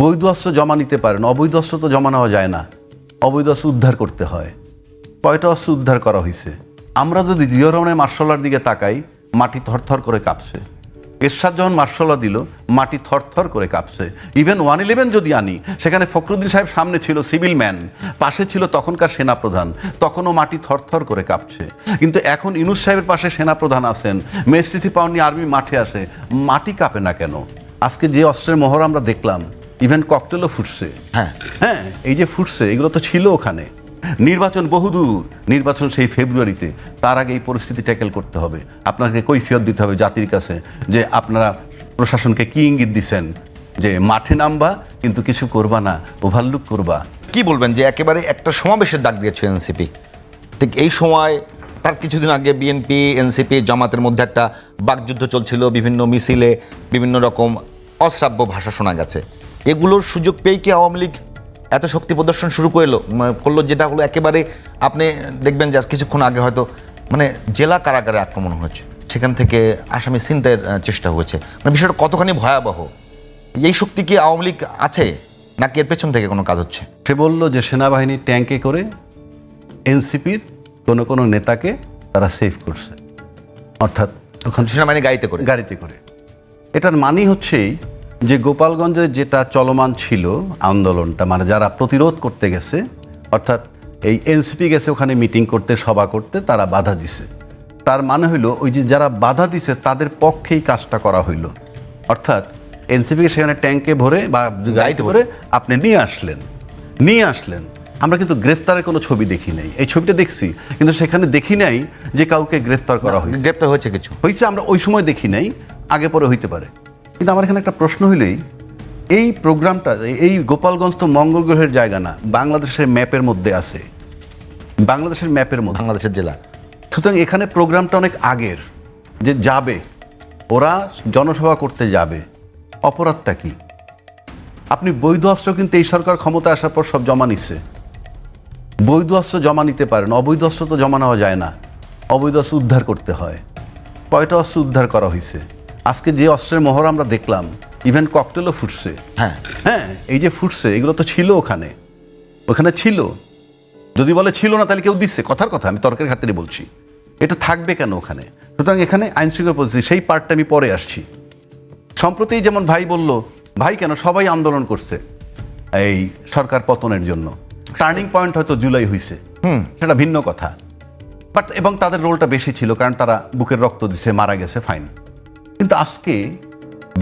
বৈধ অস্ত্র জমা নিতে পারেন, অবৈধ অস্ত্র তো জমা নেওয়া যায় না। অবৈধ অস্ত্র উদ্ধার করতে হয়। কয়টা অস্ত্র উদ্ধার করা হয়েছে আমরা যদি জিও রহমানের মার্শালার দিকে তাকাই, মাটি থরথর করে কাঁপছে। এরশাদ যখন মার্শাল্লা দিল, মাটি থরথর করে কাঁপছে। ইভেন ওয়ান ইলেভেন যদি আনি, সেখানে ফখরুদ্দিন সাহেব সামনে ছিল সিভিল ম্যান, পাশে ছিল তখনকার সেনাপ্রধান, তখনও মাটি থরথর করে কাঁপছে। কিন্তু এখন ইনুস সাহেবের পাশে সেনাপ্রধান আছেন মেসটিসি পাউন্ডি আর্মি মাঠে আসে, মাটি কাঁপে না কেন? আজকে যে অস্ত্রের মোহর আমরা দেখলাম ইভেন ককটেলও ফুটছে। হ্যাঁ। হ্যাঁ এই যে ফুটছে এগুলো তো ছিল ওখানে। নির্বাচন বহুদূর। নির্বাচন সেই ফেব্রুয়ারিতে তার আগে এই পরিস্থিতি ট্যাকেল করতে হবে। আপনাকে কৈফিয়ত দিতে হবে জাতির কাছে যে আপনারা প্রশাসনকে কি ইঙ্গিত দিচ্ছেন যে মাঠে নামবা কিন্তু কিছু করবা না ওভারলুক করবা। কি বলবেন যে একেবারে একটা সমাবেশের ডাক দিয়েছে এনসিপি ঠিক এই সময় তার কিছুদিন আগে বিএনপি এনসিপি জামাতের মধ্যে একটা বাকযুদ্ধ চলছিল বিভিন্ন মিছিলে বিভিন্ন রকম অশ্রাব্য ভাষা শোনা গেছে। এগুলোর সুযোগ পেয়ে কি আওয়ামী লীগ এত শক্তি প্রদর্শন শুরু করল? করল যেটা হলো একেবারে আপনি দেখবেন যে কিছুক্ষণ আগে হয়তো মানে জেলা কারাগারে আক্রমণ হয়েছে। সেখান থেকে আসামি চিন্তার চেষ্টা হয়েছে। মানে বিষয়টা কতখানি ভয়াবহ? এই শক্তি কি আওয়ামী লীগ আছে নাকি এর পেছন থেকে কোনো কাজ হচ্ছে? সে বলল যে সেনাবাহিনী ট্যাঙ্কে করে এনসিপির কোনো কোনো নেতাকে তারা সেভ করছে। অর্থাৎ ওখান সেনাবাহিনী গাড়িতে করে? গাড়িতে করে। এটার মানি হচ্ছেই যে গোপালগঞ্জে যেটা চলমান ছিল আন্দোলনটা মানে যারা প্রতিরোধ করতে গেছে অর্থাৎ এই এনসিপি গেছে ওখানে মিটিং করতে সভা করতে তারা বাধা দিছে। তার মানে হইল ওই যে যারা বাধা দিছে তাদের পক্ষেই কাজটা করা হইল। অর্থাৎ এনসিপিকে সেখানে ট্যাঙ্কে ভরে বা গাড়িতে ভরে আপনি নিয়ে আসলেন। নিয়ে আসলেন। আমরা কিন্তু গ্রেফতারের কোনো ছবি দেখি নাই। এই ছবিটা দেখছি কিন্তু সেখানে দেখি নাই যে কাউকে গ্রেফতার করা হয়েছে। গ্রেফতার হয়েছে কিছু। হয়েছে আমরা ওই সময় দেখি নাই আগে পরে হইতে পারে। কিন্তু আমার এখানে একটা প্রশ্ন হইলেই এই প্রোগ্রামটা এই গোপালগঞ্জ তো মঙ্গল গ্রহের জায়গা না বাংলাদেশের ম্যাপের মধ্যে আছে। বাংলাদেশের ম্যাপের মধ্যে। বাংলাদেশের জেলা। সুতরাং এখানে প্রোগ্রামটা অনেক আগের যে যাবে ওরা জনসভা করতে যাবে। অপরাধটা কি? আপনি বৈধ অস্ত্র কিন্তু এই সরকার ক্ষমতা আসার পর সব জমা নিচ্ছে। বৈধ অস্ত্র জমা নিতে পারেন অবৈধ অস্ত্র তো জমা নেওয়া যায় না। অবৈধ অস্ত্র উদ্ধার করতে হয়। কয়টা অস্ত্র উদ্ধার করা হয়েছে আজকে যে অস্ত্রের মহড়া আমরা দেখলাম ইভেন ককটেলও ফুটছে। হ্যাঁ। হ্যাঁ এই যে ফুটছে এগুলো তো ছিল ওখানে। ওখানে ছিল। যদি বলে ছিল না তাহলে কেউ দিচ্ছে। কথার কথা আমি তর্কের খাতিরে বলছি। এটা থাকবে কেন ওখানে? সুতরাং এখানে আইন শৃঙ্খলা পরিস্থিতি সেই পার্টটা আমি পরে আসছি। সম্প্রতি যেমন ভাই বলল ভাই কেন সবাই আন্দোলন করছে? এই সরকার পতনের জন্য। টার্নিং পয়েন্ট হয়তো জুলাই হয়েছে সেটা ভিন্ন কথা। বাট এবং তাদের রোলটা বেশি ছিল কারণ তারা বুকের রক্ত দিছে মারা গেছে ফাইন কিন্তু আজকে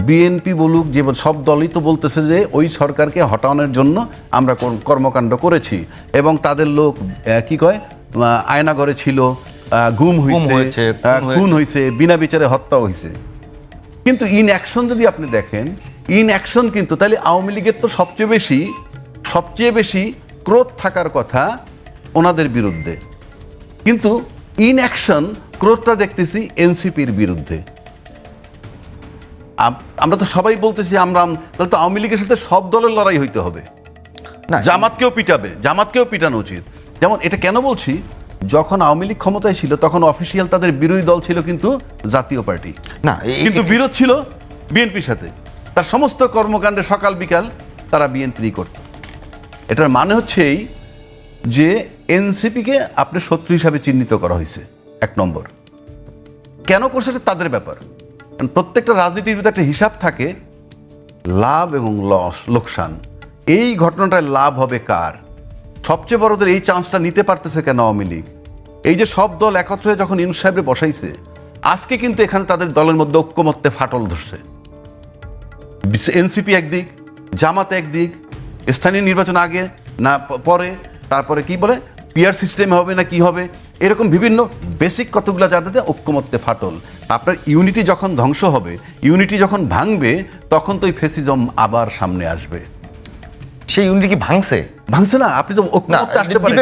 বিএনপি বলুক যে সব দলই তো বলতেছে যে ওই সরকারকে হটানোর জন্য আমরা কর্মকাণ্ড করেছি। এবং তাদের লোক কি কয়? আহ, আয়নাগরে ছিল গুম হয়েছে, খুন হয়েছে বিনা বিচারে হত্যা হয়েছে কিন্তু ইন অ্যাকশন যদি আপনি দেখেন ইন অ্যাকশন কিন্তু তাহলে আওয়ামী লীগের তো সবচেয়ে বেশি সবচেয়ে বেশি ক্রোধ থাকার কথা ওনাদের বিরুদ্ধে। কিন্তু ইন অ্যাকশন ক্রোধটা দেখতেছি এনসিপির বিরুদ্ধে। আমরা তো সবাই বলতেছি আমরা তাহলে তো আওয়ামী লীগের সাথে সব দলের লড়াই হইতে হবে। না জামাতকেও পিটাবে জামাতকেও পিটানো উচিত। যেমন এটা কেন বলছি? যখন আওয়ামী লীগ ক্ষমতায় ছিল তখন অফিসিয়াল তাদের বিরোধী দল ছিল কিন্তু জাতীয় পার্টি। না কিন্তু বিরোধ ছিল বিএনপির সাথে। তার সমস্ত কর্মকাণ্ডে সকাল বিকাল তারা বিএনপি করত। এটার মানে হচ্ছে এই যে এনসিপিকে আপনি শত্রু হিসাবে চিহ্নিত করা হয়েছে এক নম্বর। কেন করছে এটা? তাদের ব্যাপার। কারণ প্রত্যেকটা রাজনীতির ভিতরে একটা হিসাব থাকে, লাভ এবং লস, লোকসান। এই ঘটনাটায় লাভ হবে কার? সবচেয়ে বড়দের এই চান্সটা নিতে পারতেছে কেন আওয়ামী লীগ? এই যে সব দল একত্র হয়ে যখন ইউনুস সাহেবরে বসাইছে, আজকে কিন্তু এখানে তাদের দলের মধ্যে ঐক্যমত্যে ফাটল ধরছে। এনসিপি একদিক, জামাত একদিক, স্থানীয় নির্বাচন আগে, না পরে, তারপরে কি বলে? পিয়ার সিস্টেম হবে না কি হবে? এরকম বিভিন্ন বেসিক কতগুলো যাতে ঐক্যমত্যে ফাটল। আপনার ইউনিটি যখন ধ্বংস হবে ইউনিটি যখন ভাঙবে তখন তো ওই ফেসিজম আবার সামনে আসবে। সেই ইউনিটি কি ভাঙছে? ভাঙছে না আপনি তো ঐক্যমত্যে আসতে পারেন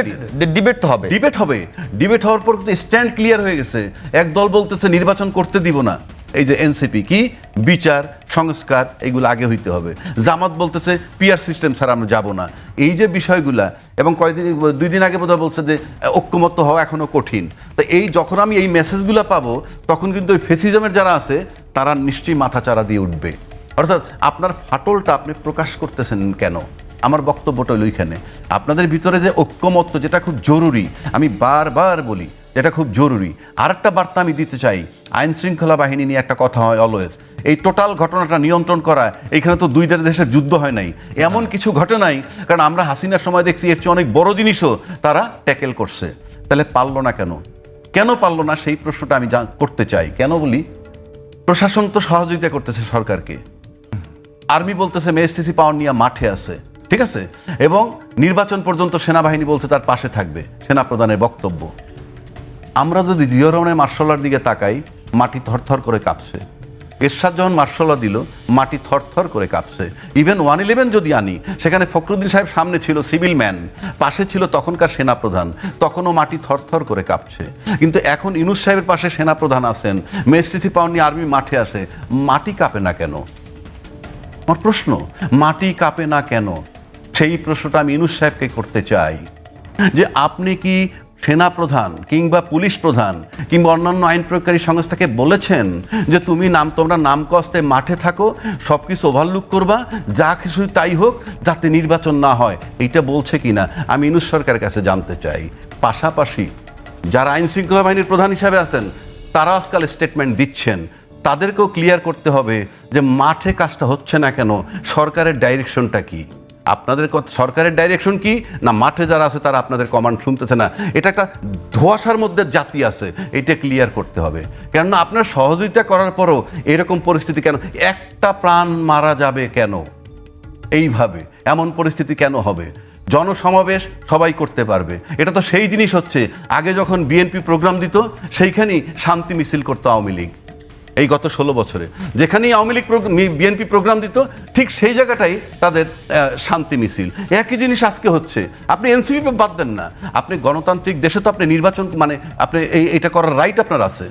ডিবেট তো হবে। ডিবেট হবে। ডিবেট হওয়ার পর স্ট্যান্ড ক্লিয়ার হয়ে গেছে। এক দল বলতেছে নির্বাচন করতে দিব না। এই যে এনসিপি কি? বিচার, সংস্কার, এগুলো আগে হইতে হবে। জামাত বলতেছে পিয়ার সিস্টেম ছাড়া আমরা যাব না। এই যে বিষয়গুলা, এবং কয়েকদিন দুই দিন আগে বোধহয় বলছে যে, ঐক্যমত্য হওয়া এখনও কঠিন। তো এই যখন আমি এই মেসেজগুলো পাবো, তখন কিন্তু ওই ফেসিজমের যারা আছে, তারা নিশ্চয়ই মাথা চারা দিয়ে উঠবে। অর্থাৎ আপনার ফাটলটা আপনি প্রকাশ করতেছেন কেন? আমার বক্তব্যটা ওইখানে আপনাদের ভিতরে যে ঐক্যমত্য, যেটা খুব জরুরি, আমি বারবার বলি, যেটা খুব জরুরি। আরেকটা বার্তা আমি দিতে চাই আইন শৃঙ্খলা বাহিনী নিয়ে একটা কথা হয় অলওয়েজ এই টোটাল ঘটনাটা নিয়ন্ত্রণ করা এখানে তো দুই দেশের যুদ্ধ হয় নাই। এমন কিছু ঘটনাই কারণ আমরা হাসিনার সময় দেখছি এর চেয়ে অনেক বড় জিনিসও তারা ট্যাকেল করছে। তাহলে পারল না কেন? কেন পারল না? সেই প্রশ্নটা আমি করতে চাই। কেন বলি? প্রশাসন তো সহযোগিতা করতেছে সরকারকে। আর্মি বলতেছে মেএসটিসি পাওয়ার নিয়ে মাঠে আছে। ঠিক আছে? এবং নির্বাচন পর্যন্ত সেনাবাহিনী বলছে, তার পাশে থাকবে। সেনা প্রধানের বক্তব্য। আমরা যদি জিও রহমানের মার্শালার দিকে তাকাই মাটি থরথর করে কাঁপছে। এরশাদ যখন মার্শাল্লাহ দিল, মাটি থরথর করে কাঁপছে। ইভেন ওয়ান ইলেভেন যদি আনি, সেখানে ফখরুদ্দিন সাহেব সামনে ছিল সিভিল ম্যান, পাশে ছিল তখনকার সেনাপ্রধান, তখনও মাটি থরথর করে কাঁপছে। কিন্তু এখন ইনুস সাহেবের পাশে সেনাপ্রধান আছেন মেএসটিসি পাওয়ার নিয়ে আর্মি মাঠে আসে মাটি কাঁপে না কেন? আমার প্রশ্ন, মাটি কাঁপে না কেন? সেই প্রশ্নটা আমি ইনুস সাহেবকে করতে চাই। যে আপনি কি সেনা প্রধান কিংবা পুলিশ প্রধান কিংবা অন্যান্য আইন প্রয়োগকারী সংস্থাকে বলেছেন যে তুমি নাম, তোমরা নাম কস্তে মাঠে থাকো সব কিছু ওভারলুক করবা, যা কিছু তাই হোক, যাতে নির্বাচন না হয়। এইটা বলছে কিনা? আমি ইনুস সরকারের কাছে জানতে চাই। পাশাপাশি যারা আইন শৃঙ্খলা বাহিনীর প্রধান হিসাবে আছেন, তারা আজকাল স্টেটমেন্ট দিচ্ছেন। তাদেরকেও ক্লিয়ার করতে হবে যে মাঠে কাজটা হচ্ছে না কেন? সরকারের ডাইরেকশনটা কি? আপনাদের সরকারের ডাইরেকশন কি? না মাঠে যারা আছে তারা আপনাদের কমান্ড শুনতেছে না। এটা একটা ধোয়াশার মধ্যে জাতি আছে, এটা ক্লিয়ার করতে হবে। কেননা আপনার সহযোগিতা করার পরও এরকম পরিস্থিতি কেন একটা প্রাণ মারা যাবে কেন? এইভাবে, এমন পরিস্থিতি কেন হবে? জনসমাবেশ সবাই করতে পারবে। এটা তো সেই জিনিস হচ্ছে, আগে যখন বিএনপি প্রোগ্রাম দিত, সেইখানেই শান্তি মিছিল করতো আওয়ামী লীগ। এই গত ষোলো বছরে। যেখানেই আওয়ামী লীগ বিএনপি প্রোগ্রাম দিত, ঠিক সেই জায়গাটাই তাদের শান্তি মিছিল। একই জিনিস আজকে হচ্ছে। আপনি এনসিপি বাদ দেন না। আপনি গণতান্ত্রিক দেশে তো আপনি নির্বাচন মানে আপনি এই, এটা করার রাইট আপনার আছে।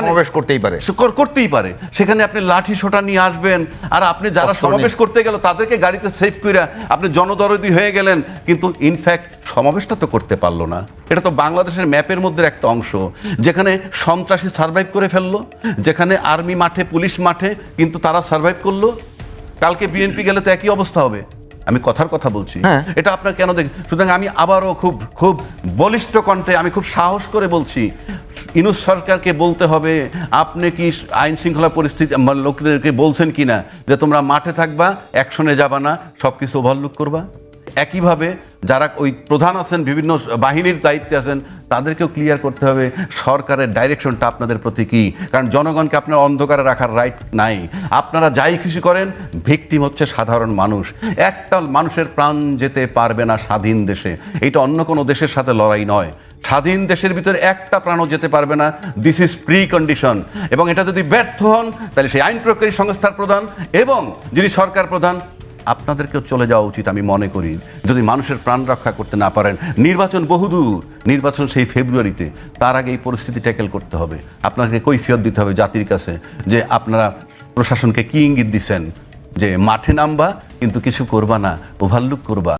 সমাবেশ করতেই পারে। করতেই পারে। সেখানে আপনি লাঠি সোটা নিয়ে আসবেন। আর আপনি যারা সমাবেশ করতে গেল তাদেরকে গাড়িতে সেফ কইরা আপনি জনদরদি হয়ে গেলেন। কিন্তু ইনফ্যাক্ট সমাবেশটা তো করতে পারল না। এটা তো বাংলাদেশের ম্যাপের মধ্যে একটা অংশ। যেখানে সন্ত্রাসী সার্ভাইভ করে ফেলল যেখানে আর্মি মাঠে পুলিশ মাঠে কিন্তু তারা সার্ভাইভ করল। কালকে বিএনপি গেলে তো একই অবস্থা হবে। আমি কথার কথা বলছি হ্যাঁ। এটা আপনার কেন দেখ সুতরাং আমি আবারও খুব খুব বলিষ্ঠ কণ্ঠে আমি খুব সাহস করে বলছি ইনুস সরকারকে বলতে হবে আপনি কি আইন শৃঙ্খলা পরিস্থিতি লোকদেরকে বলছেন কি না যে তোমরা মাঠে থাকবা অ্যাকশনে যাবা না সব কিছু ওভারলুক করবা একইভাবে যারা ওই প্রধান আছেন, বিভিন্ন বাহিনীর দায়িত্বে আছেন, তাদেরকেও ক্লিয়ার করতে হবে সরকারের ডাইরেকশনটা আপনাদের প্রতি কী? কারণ জনগণকে আপনার অন্ধকারে রাখার রাইট নাই। আপনারা যাই খুশি করেন ভিকটিম হচ্ছে সাধারণ মানুষ। একটা মানুষের প্রাণ যেতে পারবে না স্বাধীন দেশে। এটা অন্য কোনো দেশের সাথে লড়াই নয়। স্বাধীন দেশের ভিতরে একটা প্রাণও যেতে পারবে না। দিস ইজ প্রি কন্ডিশন এবং এটা যদি ব্যর্থ হন, তাহলে সেই আইন প্রয়োগকারী সংস্থার প্রধান এবং যিনি সরকার প্রধান আপনাদেরকেও চলে যাওয়া উচিত, আমি মনে করি। যদি মানুষের প্রাণ রক্ষা করতে না পারেন, নির্বাচন বহুদূর। নির্বাচন সেই ফেব্রুয়ারিতে। তার আগে এই পরিস্থিতি ট্যাকেল করতে হবে। আপনাকে কৈফিয়ত দিতে হবে জাতির কাছে যে আপনারা প্রশাসনকে কি ইঙ্গিত দিচ্ছেন যে মাঠে নামবা, কিন্তু কিছু করবা না, ওভারলুক করবা।